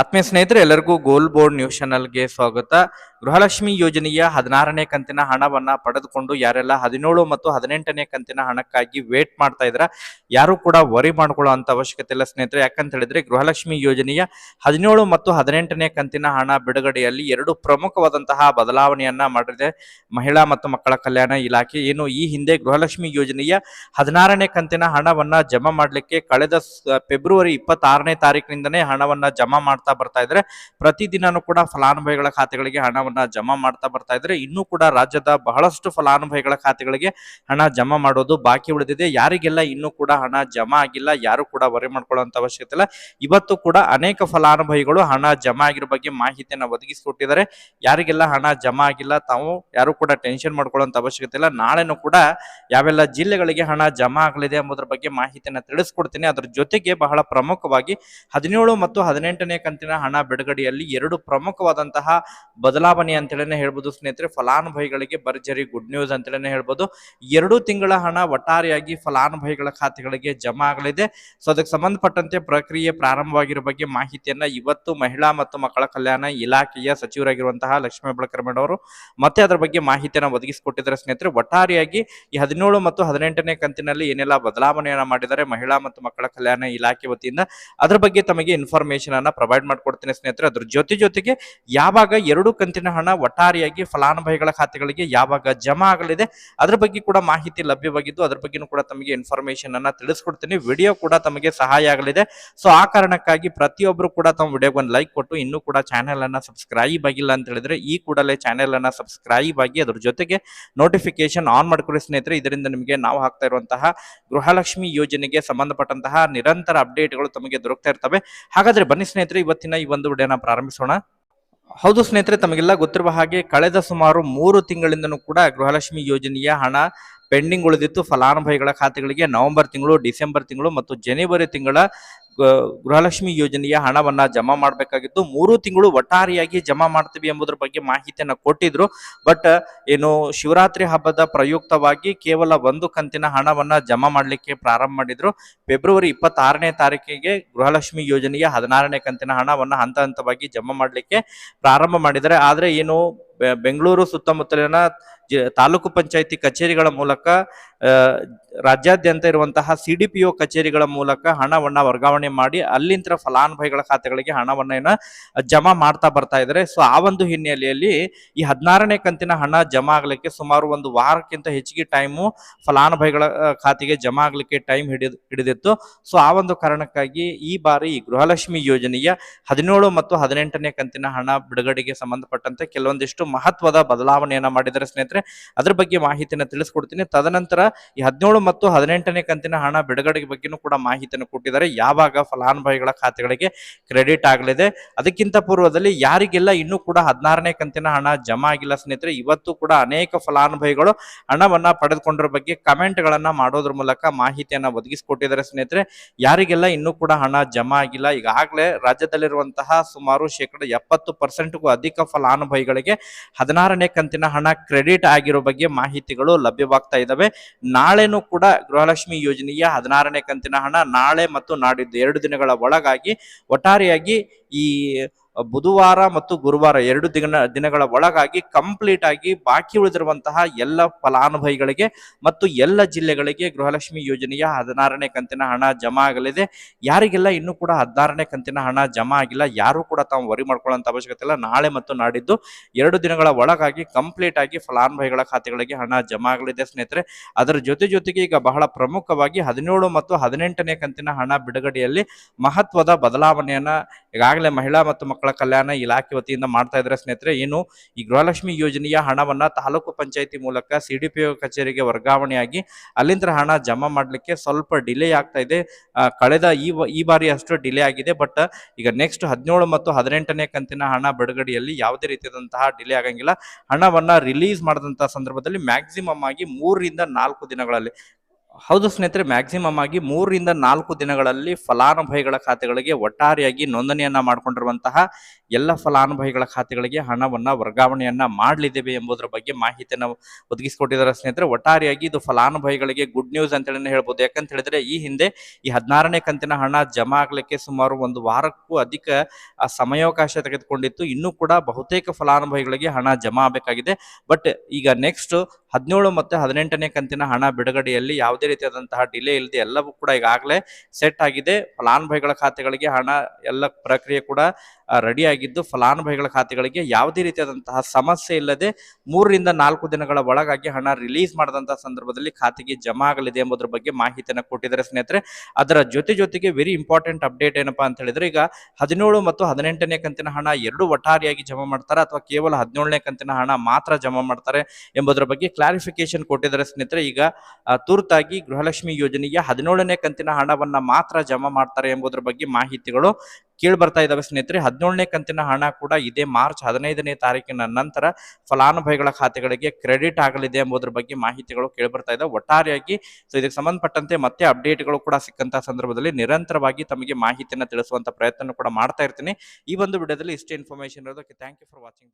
ಆತ್ಮೀಯ ಸ್ನೇಹಿತರೆ, ಎಲ್ಲರಿಗೂ ಗೋಲ್ ಬೋರ್ಡ್ ನ್ಯೂಸ್ ಚಾನಲ್ಗೆ ಸ್ವಾಗತ. ಗೃಹಲಕ್ಷ್ಮಿ ಯೋಜನೆಯ ಹದಿನಾರನೇ ಕಂತಿನ ಹಣವನ್ನ ಪಡೆದುಕೊಂಡು ಯಾರೆಲ್ಲ ಹದಿನೇಳು ಮತ್ತು ಹದಿನೆಂಟನೇ ಕಂತಿನ ಹಣಕ್ಕಾಗಿ ವೇಟ್ ಮಾಡ್ತಾ ಇದ್ರ ಯಾರು ಕೂಡ ವರಿ ಮಾಡ್ಕೊಳ್ಳೋ ಅಂತ ಅವಶ್ಯಕತೆ ಇಲ್ಲ ಸ್ನೇಹಿತರೆ. ಯಾಕಂತ ಹೇಳಿದ್ರೆ, ಗೃಹಲಕ್ಷ್ಮಿ ಯೋಜನೆಯ ಹದಿನೇಳು ಮತ್ತು ಹದಿನೆಂಟನೇ ಕಂತಿನ ಹಣ ಬಿಡುಗಡೆಯಲ್ಲಿ ಎರಡು ಪ್ರಮುಖವಾದಂತಹ ಬದಲಾವಣೆಯನ್ನ ಮಾಡಿದೆ ಮಹಿಳಾ ಮತ್ತು ಮಕ್ಕಳ ಕಲ್ಯಾಣ ಇಲಾಖೆ. ಏನು ಈ ಹಿಂದೆ ಗೃಹಲಕ್ಷ್ಮಿ ಯೋಜನೆಯ ಹದಿನಾರನೇ ಕಂತಿನ ಹಣವನ್ನ ಜಮಾ ಮಾಡಲಿಕ್ಕೆ ಕಳೆದ ಫೆಬ್ರವರಿ ಇಪ್ಪತ್ತಾರನೇ ತಾರೀಕಿನಿಂದನೇ ಹಣವನ್ನ ಜಮಾ ಮಾಡ್ತಾ ಬರ್ತಾ ಇದ್ರೆ ಪ್ರತಿದಿನನೂ ಕೂಡ ಫಲಾನುಭವಿಗಳ ಖಾತೆಗಳಿಗೆ ಹಣವನ್ನ ಜಮಾ ಮಾಡ್ತಾ ಬರ್ತಾ ಇದ್ರೆ ಇನ್ನೂ ಕೂಡ ರಾಜ್ಯದ ಬಹಳಷ್ಟು ಫಲಾನುಭವಿಗಳ ಖಾತೆಗಳಿಗೆ ಹಣ ಜಮಾ ಮಾಡೋದು ಬಾಕಿ ಉಳಿದಿದೆ. ಯಾರಿಗೆಲ್ಲ ಇನ್ನೂ ಕೂಡ ಹಣ ಜಮಾ ಆಗಿಲ್ಲ, ಯಾರು ಕೂಡ ವರೆ ಮಾಡ್ಕೊಳ್ಳುವಂತ ಅವಶ್ಯಕತೆ ಇಲ್ಲ. ಇವತ್ತು ಕೂಡ ಅನೇಕ ಫಲಾನುಭವಿಗಳು ಹಣ ಜಮಾ ಆಗಿರೋ ಬಗ್ಗೆ ಮಾಹಿತಿಯನ್ನ ಒದಗಿಸಿಕೊಟ್ಟಿದ್ದಾರೆ. ಯಾರಿಗೆಲ್ಲ ಹಣ ಜಮಾ ಆಗಿಲ್ಲ, ತಾವು ಯಾರು ಕೂಡ ಟೆನ್ಷನ್ ಮಾಡ್ಕೊಳ್ಳುವಂತ ಅವಶ್ಯಕತೆ ಇಲ್ಲ. ನಾಳೆನೂ ಕೂಡ ಯಾವೆಲ್ಲ ಜಿಲ್ಲೆಗಳಿಗೆ ಹಣ ಜಮಾ ಆಗಲಿದೆ ಎಂಬುದರ ಬಗ್ಗೆ ಮಾಹಿತಿಯನ್ನ ತಿಳಿಸ್ಕೊಡ್ತೀನಿ. ಅದರ ಜೊತೆಗೆ ಬಹಳ ಪ್ರಮುಖವಾಗಿ ಹದಿನೇಳು ಮತ್ತು ಹದಿನೆಂಟನೇ ಕಂತಿನ ಹಣ ಬಿಡುಗಡೆಯಲ್ಲಿ ಎರಡು ಪ್ರಮುಖವಾದಂತಹ ಬದಲಾವಣೆ ಅಂತೇಳಿನೇ ಹೇಳ್ಬೋದು ಸ್ನೇಹಿತರೆ. ಫಲಾನುಭವಿಗಳಿಗೆ ಭರ್ಜರಿ ಗುಡ್ ನ್ಯೂಸ್ ಅಂತೇಳಿನೇ ಹೇಳ್ಬೋದು. ಎರಡು ತಿಂಗಳ ಹಣ ಒಟ್ಟಾರೆಯಾಗಿ ಫಲಾನುಭವಿಗಳ ಖಾತೆಗಳಿಗೆ ಜಮಾ ಆಗಲಿದೆ. ಸೊ ಅದಕ್ಕೆ ಸಂಬಂಧಪಟ್ಟಂತೆ ಪ್ರಕ್ರಿಯೆ ಪ್ರಾರಂಭವಾಗಿರೋ ಬಗ್ಗೆ ಮಾಹಿತಿಯನ್ನ ಇವತ್ತು ಮಹಿಳಾ ಮತ್ತು ಮಕ್ಕಳ ಕಲ್ಯಾಣ ಇಲಾಖೆಯ ಸಚಿವರಾಗಿರುವಂತಹ ಲಕ್ಷ್ಮೀ ಬಳಕರ್ಮಡ್ ಅವರು ಮತ್ತೆ ಅದರ ಬಗ್ಗೆ ಮಾಹಿತಿಯನ್ನ ಒದಗಿಸಿಕೊಟ್ಟಿದ್ದಾರೆ ಸ್ನೇಹಿತರೆ. ಒಟ್ಟಾರೆಯಾಗಿ ಈ ಹದಿನೇಳು ಮತ್ತು ಹದಿನೆಂಟನೇ ಕಂತಿನಲ್ಲಿ ಏನೆಲ್ಲ ಬದಲಾವಣೆಯನ್ನ ಮಾಡಿದ್ದಾರೆ ಮಹಿಳಾ ಮತ್ತು ಮಕ್ಕಳ ಕಲ್ಯಾಣ ಇಲಾಖೆ ವತಿಯಿಂದ, ಅದರ ಬಗ್ಗೆ ತಮಗೆ ಇನ್ಫಾರ್ಮೇಶನ್ ಅನ್ನ ಪ್ರೊವೈಡ್ ಮಾಡ್ಕೊಡ್ತೀನಿ ಸ್ನೇಹಿತರೆ. ಅದ್ರ ಜೊತೆ ಜೊತೆಗೆ ಯಾವಾಗ ಎರಡು ಕಂತಿನ ಹಣ ಒಟ್ಟಾರೆಯಾಗಿ ಫಲಾನುಭವಿಗಳ ಖಾತೆಗಳಿಗೆ ಯಾವಾಗ ಜಮಾ ಆಗಲಿದೆ, ಅದ್ರ ಬಗ್ಗೆ ಕೂಡ ಮಾಹಿತಿ ಲಭ್ಯವಾಗಿದ್ದು, ಅದ್ರ ಬಗ್ಗೆನೂ ಕೂಡ ತಮಗೆ ಇನ್ಫಾರ್ಮೇಶನ್ ಅನ್ನ ತಿಳಿಸ್ಕೊಡ್ತೀನಿ. ವಿಡಿಯೋ ಕೂಡ ತಮಗೆ ಸಹಾಯ ಆಗಲಿದೆ. ಸೊ ಆ ಕಾರಣಕ್ಕಾಗಿ ಪ್ರತಿಯೊಬ್ಬರು ಕೂಡ ತಮ್ಮ ವಿಡಿಯೋಗೆ ಒಂದು ಲೈಕ್ ಕೊಟ್ಟು, ಇನ್ನೂ ಕೂಡ ಚಾನೆಲ್ ಅನ್ನ ಸಬ್ಸ್ಕ್ರೈಬ್ ಆಗಿಲ್ಲ ಅಂತ ಹೇಳಿದ್ರೆ, ಈ ಕೂಡಲೇ ಚಾನೆಲ್ ಅನ್ನ ಸಬ್ಸ್ಕ್ರೈಬ್ ಆಗಿ ಅದ್ರ ಜೊತೆಗೆ ನೋಟಿಫಿಕೇಶನ್ ಆನ್ ಮಾಡ್ಕೊಳ್ಳಿ ಸ್ನೇಹಿತರೆ. ಇದರಿಂದ ನಿಮಗೆ ನಾವು ಹಾಕ್ತಾ ಇರುವಂತಹ ಗೃಹಲಕ್ಷ್ಮಿ ಯೋಜನೆಗೆ ಸಂಬಂಧಪಟ್ಟಂತಹ ನಿರಂತರ ಅಪ್ಡೇಟ್ಗಳು ತಮಗೆ ದೊರಕ್ತಾ ಇರ್ತವೆ. ಹಾಗಾದ್ರೆ ಬನ್ನಿ ಸ್ನೇಹಿತರೆ ಇವತ್ತಿನ ಈ ಒಂದು ವಿಡಿಯೋನ ಪ್ರಾರಂಭಿಸೋಣ. ಹೌದು ಸ್ನೇಹಿತರೆ, ತಮಗೆಲ್ಲ ಗೊತ್ತಿರುವ ಹಾಗೆ ಕಳೆದ ಸುಮಾರು ಮೂರು ತಿಂಗಳಿಂದನೂ ಕೂಡ ಗೃಹಲಕ್ಷ್ಮಿ ಯೋಜನೆಯ ಹಣ ಪೆಂಡಿಂಗ್ ಉಳಿದಿತ್ತು. ಫಲಾನುಭವಿಗಳ ಖಾತೆಗಳಿಗೆ ನವೆಂಬರ್ ತಿಂಗಳು, ಡಿಸೆಂಬರ್ ತಿಂಗಳು ಮತ್ತು ಜನವರಿ ತಿಂಗಳ ಗೃಹಲಕ್ಷ್ಮಿ ಯೋಜನೆಯ ಹಣವನ್ನ ಜಮಾ ಮಾಡಬೇಕಾಗಿತ್ತು. ಮೂರು ತಿಂಗಳು ಒಟ್ಟಾರೆಯಾಗಿ ಜಮಾ ಮಾಡ್ತೀವಿ ಎಂಬುದರ ಬಗ್ಗೆ ಮಾಹಿತಿಯನ್ನ ಕೊಟ್ಟಿದ್ರು. ಬಟ್, ಏನು, ಶಿವರಾತ್ರಿ ಹಬ್ಬದ ಪ್ರಯುಕ್ತವಾಗಿ ಕೇವಲ ಒಂದು ಕಂತಿನ ಹಣವನ್ನ ಜಮಾ ಮಾಡಲಿಕ್ಕೆ ಪ್ರಾರಂಭ ಮಾಡಿದ್ರು. ಫೆಬ್ರವರಿ ಇಪ್ಪತ್ತಾರನೇ ತಾರೀಕಿಗೆ ಗೃಹಲಕ್ಷ್ಮಿ ಯೋಜನೆಯ ಹದಿನಾರನೇ ಕಂತಿನ ಹಣವನ್ನ ಹಂತ ಹಂತವಾಗಿ ಜಮಾ ಮಾಡಲಿಕ್ಕೆ ಪ್ರಾರಂಭ ಮಾಡಿದ್ದಾರೆ. ಆದ್ರೆ, ಏನು ಬೆಂಗಳೂರು ಸುತ್ತಮುತ್ತಲಿನ ತಾಲೂಕು ಪಂಚಾಯಿತಿ ಕಚೇರಿಗಳ ಮೂಲಕ ರಾಜ್ಯಾದ್ಯಂತ ಇರುವಂತಹ ಸಿ ಡಿ ಪಿ ಒ ಕಚೇರಿಗಳ ಮೂಲಕ ಹಣವನ್ನು ವರ್ಗಾವಣೆ ಮಾಡಿ ಅಲ್ಲಿಂದ ಫಲಾನುಭವಿಗಳ ಖಾತೆಗಳಿಗೆ ಹಣವನ್ನು ಜಮಾ ಮಾಡ್ತಾ ಬರ್ತಾ ಇದ್ದಾರೆ. ಸೊ, ಆ ಒಂದು ಹಿನ್ನೆಲೆಯಲ್ಲಿ ಈ ಹದಿನಾರನೇ ಕಂತಿನ ಹಣ ಜಮಾ ಆಗ್ಲಿಕ್ಕೆ ಸುಮಾರು ಒಂದು ವಾರಕ್ಕಿಂತ ಹೆಚ್ಚಿಗೆ ಟೈಮು ಫಲಾನುಭವಿಗಳ ಖಾತೆಗೆ ಜಮಾ ಆಗ್ಲಿಕ್ಕೆ ಟೈಮ್ ಹಿಡಿದ್, ಹಿಡಿದಿತ್ತು. ಸೊ, ಆ ಒಂದು ಕಾರಣಕ್ಕಾಗಿ ಈ ಬಾರಿ ಗೃಹಲಕ್ಷ್ಮಿ ಯೋಜನೆಯ ಹದಿನೇಳು ಮತ್ತು ಹದಿನೆಂಟನೇ ಕಂತಿನ ಹಣ ಬಿಡುಗಡೆಗೆ ಸಂಬಂಧಪಟ್ಟಂತೆ ಕೆಲವೊಂದಿಷ್ಟು ಮಹತ್ವದ ಬದಲಾವಣೆಯನ್ನ ಮಾಡಿದ್ದಾರೆ ಸ್ನೇಹಿತರೆ. ಅದ್ರ ಬಗ್ಗೆ ಮಾಹಿತಿಯನ್ನು ತಿಳಿಸ್ಕೊಡ್ತೀನಿ. ತದನಂತರ ಈ ಹದಿನೇಳು ಮತ್ತು ಹದಿನೆಂಟನೇ ಕಂತಿನ ಹಣ ಬಿಡುಗಡೆ ಬಗ್ಗೆನೂ ಕೂಡ ಮಾಹಿತಿಯನ್ನು ಕೊಟ್ಟಿದ್ದಾರೆ. ಯಾವಾಗ ಫಲಾನುಭವಿಗಳ ಖಾತೆಗಳಿಗೆ ಕ್ರೆಡಿಟ್ ಆಗಲಿದೆ. ಅದಕ್ಕಿಂತ ಪೂರ್ವದಲ್ಲಿ ಯಾರಿಗೆಲ್ಲ ಇನ್ನೂ ಕೂಡ ಹದಿನಾರನೇ ಕಂತಿನ ಹಣ ಜಮಾ ಆಗಿಲ್ಲ ಸ್ನೇಹಿತರೆ, ಇವತ್ತು ಕೂಡ ಅನೇಕ ಫಲಾನುಭವಿಗಳು ಹಣವನ್ನ ಪಡೆದುಕೊಂಡಿರೋ ಬಗ್ಗೆ ಕಮೆಂಟ್ ಗಳನ್ನ ಮಾಡೋದ್ರ ಮೂಲಕ ಮಾಹಿತಿಯನ್ನ ಒದಗಿಸಿಕೊಟ್ಟಿದ್ದಾರೆ ಸ್ನೇಹಿತರೆ. ಯಾರಿಗೆಲ್ಲ ಇನ್ನೂ ಕೂಡ ಹಣ ಜಮಾ ಆಗಿಲ್ಲ, ಈಗಾಗಲೇ ರಾಜ್ಯದಲ್ಲಿರುವಂತಹ ಸುಮಾರು ಶೇಕಡ ಎಪ್ಪತ್ತು ಪರ್ಸೆಂಟ್ಗೂ ಅಧಿಕ ಫಲಾನುಭವಿಗಳಿಗೆ ಹದಿನಾರನೇ ಕಂತಿನ ಹಣ ಕ್ರೆಡಿಟ್ ಆಗಿರೋ ಬಗ್ಗೆ ಮಾಹಿತಿಗಳು ಲಭ್ಯವಾಗ್ತಾ ಇದ್ದಾವೆ ನಾಳೆನೂ ಕೂಡ ಗೃಹಲಕ್ಷ್ಮಿ ಯೋಜನೆಯ ಹದಿನಾರನೇ ಕಂತಿನ ಹಣ ನಾಳೆ ಮತ್ತು ನಾಡಿದ್ದು ಎರಡು ದಿನಗಳ ಒಳಗಾಗಿ ಒಟ್ಟಾರೆಯಾಗಿ ಈ ಬುಧವಾರ ಮತ್ತು ಗುರುವಾರ ಎರಡು ದಿನ, ದಿನಗಳ ಒಳಗಾಗಿ ಕಂಪ್ಲೀಟ್ ಆಗಿ ಬಾಕಿ ಉಳಿದಿರುವಂತಹ ಎಲ್ಲ ಫಲಾನುಭವಿಗಳಿಗೆ ಮತ್ತು ಎಲ್ಲ ಜಿಲ್ಲೆಗಳಿಗೆ ಗೃಹಲಕ್ಷ್ಮಿ ಯೋಜನೆಯ ಹದಿನಾರನೇ ಕಂತಿನ ಹಣ ಜಮಾ ಆಗಲಿದೆ. ಯಾರಿಗೆಲ್ಲ ಇನ್ನೂ ಕೂಡ ಹದಿನಾರನೇ ಕಂತಿನ ಹಣ ಜಮಾ ಆಗಿಲ್ಲ, ಯಾರು ಕೂಡ ತಾವು ವರಿ ಮಾಡ್ಕೊಳ್ಳೋಂಥ ಅವಶ್ಯಕತೆ ಇಲ್ಲ. ನಾಳೆ ಮತ್ತು ನಾಡಿದ್ದು ಎರಡು ದಿನಗಳ ಒಳಗಾಗಿ ಕಂಪ್ಲೀಟ್ ಆಗಿ ಫಲಾನುಭವಿಗಳ ಖಾತೆಗಳಿಗೆ ಹಣ ಜಮಾ ಆಗಲಿದೆ ಸ್ನೇಹಿತರೆ. ಅದರ ಜೊತೆ ಜೊತೆಗೆ ಈಗ ಬಹಳ ಪ್ರಮುಖವಾಗಿ ಹದಿನೇಳು ಮತ್ತು ಹದಿನೆಂಟನೇ ಕಂತಿನ ಹಣ ಬಿಡುಗಡೆಯಲ್ಲಿ ಮಹತ್ವದ ಬದಲಾವಣೆಯನ್ನ ಈಗಾಗಲೇ ಮಹಿಳಾ ಮತ್ತು ಮಕ್ಕಳ ಕಲ್ಯಾಣ ಇಲಾಖೆ ವತಿಯಿಂದ ಮಾಡ್ತಾ ಇದ್ದಾರೆ ಸ್ನೇಹಿತರೆ. ಏನು ಈ ಗೃಹಲಕ್ಷ್ಮಿ ಯೋಜನೆಯ ಹಣವನ್ನ ತಾಲೂಕು ಪಂಚಾಯತಿ ಮೂಲಕ ಸಿ ಡಿ ಪಿ ಕಚೇರಿಗೆ ವರ್ಗಾವಣೆಯಾಗಿ ಅಲ್ಲಿಂದ ಹಣ ಜಮಾ ಮಾಡಲಿಕ್ಕೆ ಸ್ವಲ್ಪ ಡಿಲೇ ಆಗ್ತಾ ಇದೆ. ಕಳೆದ ಈ ಈ ಬಾರಿ ಅಷ್ಟು ಡಿಲೇ ಆಗಿದೆ. ಬಟ್, ಈಗ ನೆಕ್ಸ್ಟ್ ಹದಿನೇಳು ಮತ್ತು ಹದಿನೆಂಟನೇ ಕಂತಿನ ಹಣ ಬಿಡುಗಡೆಯಲ್ಲಿ ಯಾವುದೇ ರೀತಿಯಾದಂತಹ ಡಿಲೇ ಆಗಂಗಿಲ್ಲ. ಹಣವನ್ನ ರಿಲೀಸ್ ಮಾಡಿದಂತಹ ಸಂದರ್ಭದಲ್ಲಿ ಮ್ಯಾಕ್ಸಿಮಮ್ ಆಗಿ ಮೂರರಿಂದ ನಾಲ್ಕು ದಿನಗಳಲ್ಲಿ ಹೌದು ಸ್ನೇಹಿತರೆ ಮ್ಯಾಕ್ಸಿಮಮ್ ಆಗಿ ಮೂರರಿಂದ ನಾಲ್ಕು ದಿನಗಳಲ್ಲಿ ಫಲಾನುಭವಿಗಳ ಖಾತೆಗಳಿಗೆ ಒಟ್ಟಾರೆಯಾಗಿ ನೋಂದಣಿಯನ್ನ ಮಾಡಿಕೊಂಡಿರುವಂತಹ ಎಲ್ಲ ಫಲಾನುಭವಿಗಳ ಖಾತೆಗಳಿಗೆ ಹಣವನ್ನು, ವರ್ಗಾವಣೆಯನ್ನ ಮಾಡಲಿದ್ದೇವೆ ಎಂಬುದರ ಬಗ್ಗೆ ಮಾಹಿತಿಯನ್ನು ಒದಗಿಸಿಕೊಟ್ಟಿದ್ದಾರೆ ಸ್ನೇಹಿತರೆ. ಒಟ್ಟಾರೆಯಾಗಿ ಇದು ಫಲಾನುಭವಿಗಳಿಗೆ ಗುಡ್ ನ್ಯೂಸ್ ಅಂತ ಹೇಳಿ ಹೇಳ್ಬೋದು. ಯಾಕಂತ ಹೇಳಿದ್ರೆ ಈ ಹಿಂದೆ ಈ ಹದಿನಾರನೇ ಕಂತಿನ ಹಣ ಜಮಾ ಆಗ್ಲಿಕ್ಕೆ ಸುಮಾರು ಒಂದು ವಾರಕ್ಕೂ ಅಧಿಕ ಸಮಯಾವಕಾಶ ತೆಗೆದುಕೊಂಡಿತ್ತು. ಇನ್ನೂ ಕೂಡ ಬಹುತೇಕ ಫಲಾನುಭವಿಗಳಿಗೆ ಹಣ ಜಮಾ ಆಗಬೇಕಾಗಿದೆ. ಬಟ್ ಈಗ ನೆಕ್ಸ್ಟ್ ಹದಿನೇಳು ಮತ್ತು ಹದಿನೆಂಟನೇ ಕಂತಿನ ಹಣ ಬಿಡುಗಡೆಯಲ್ಲಿ ಯಾವುದೇ ರೀತಿಯಾದಂತಹ ಡಿಲೇ ಇಲ್ಲದೆ ಎಲ್ಲವೂ ಕೂಡ ಈಗಾಗಲೇ ಸೆಟ್ ಆಗಿದೆ. ಫಲಾನುಭವಿಗಳ ಖಾತೆಗಳಿಗೆ ಹಣ ಎಲ್ಲ ಪ್ರಕ್ರಿಯೆ ಕೂಡ ರೆಡಿ ಆಗಿದ್ದು ಫಲಾನುಭವಿಗಳ ಖಾತೆಗಳಿಗೆ ಯಾವುದೇ ರೀತಿಯಾದಂತಹ ಸಮಸ್ಯೆ ಇಲ್ಲದೆ ಮೂರರಿಂದ ನಾಲ್ಕು ದಿನಗಳ ಒಳಗಾಗಿ ಹಣ ರಿಲೀಸ್ ಮಾಡಿದಂತಹ ಸಂದರ್ಭದಲ್ಲಿ ಖಾತೆಗೆ ಜಮಾ ಆಗಲಿದೆ ಎಂಬುದರ ಬಗ್ಗೆ ಮಾಹಿತಿಯನ್ನು ಕೊಟ್ಟಿದ್ದಾರೆ ಸ್ನೇಹಿತರೆ. ಅದರ ಜೊತೆ ಜೊತೆಗೆ ವೆರಿ ಇಂಪಾರ್ಟೆಂಟ್ ಅಪ್ಡೇಟ್ ಏನಪ್ಪಾ ಅಂತ ಹೇಳಿದ್ರೆ ಈಗ ಹದಿನೇಳು ಮತ್ತು ಹದಿನೆಂಟನೇ ಕಂತಿನ ಹಣ ಎರಡು ಒಟ್ಟಾರಿಯಾಗಿ ಜಮಾ ಮಾಡ್ತಾರೆ ಅಥವಾ ಕೇವಲ ಹದಿನೇಳನೇ ಕಂತಿನ ಹಣ ಮಾತ್ರ ಜಮಾ ಮಾಡ್ತಾರೆ ಎಂಬುದರ ಬಗ್ಗೆ ಕ್ಲಾರಿಫಿಕೇಶನ್ ಕೊಟ್ಟಿದ್ದಾರೆ ಸ್ನೇಹಿತರೆ. ಈಗ ತುರ್ತಾಗಿ ಗೃಹಲಕ್ಷ್ಮಿ ಯೋಜನೆಯ ಹದಿನೇಳನೇ ಕಂತಿನ ಹಣವನ್ನ ಮಾತ್ರ ಜಮಾ ಮಾಡ್ತಾರೆ ಎಂಬುದರ ಬಗ್ಗೆ ಮಾಹಿತಿಗಳು ಕೇಳಿ ಬರ್ತಾ ಇದ್ದಾವೆ ಸ್ನೇಹಿತರೆ. ಹದಿನೇಳನೇ ಕಂತಿನ ಹಣ ಕೂಡ ಇದೇ ಮಾರ್ಚ್ ಹದಿನೈದನೇ ತಾರೀಕಿನ ನಂತರ ಫಲಾನುಭವಿಗಳ ಖಾತೆಗಳಿಗೆ ಕ್ರೆಡಿಟ್ ಆಗಲಿದೆ ಎಂಬುದರ ಬಗ್ಗೆ ಮಾಹಿತಿಗಳು ಕೇಳಿ ಬರ್ತಾ ಇದ್ದಾವೆ ಒಟ್ಟಾರೆಯಾಗಿ ಸೊ ಇದಕ್ಕೆ ಸಂಬಂಧಪಟ್ಟಂತೆ ಮತ್ತೆ ಅಪ್ಡೇಟ್ಗಳು ಕೂಡ ಸಿಕ್ಕಂತಹ ಸಂದರ್ಭದಲ್ಲಿ ನಿರಂತರವಾಗಿ ತಮಗೆ ಮಾಹಿತಿಯನ್ನು ತಿಳಿಸುವಂತ ಪ್ರಯತ್ನ ಕೂಡ ಮಾಡ್ತಾ ಇರ್ತೀನಿ. ಈ ಒಂದು ವಿಡಿಯೋದಲ್ಲಿ ಇಷ್ಟೇ ಇನ್ಫಾರ್ಮೇಶನ್ ಇರೋದಕ್ಕೆ ಥ್ಯಾಂಕ್ ಯು ಫಾರ್ ವಾಚಿಂಗ್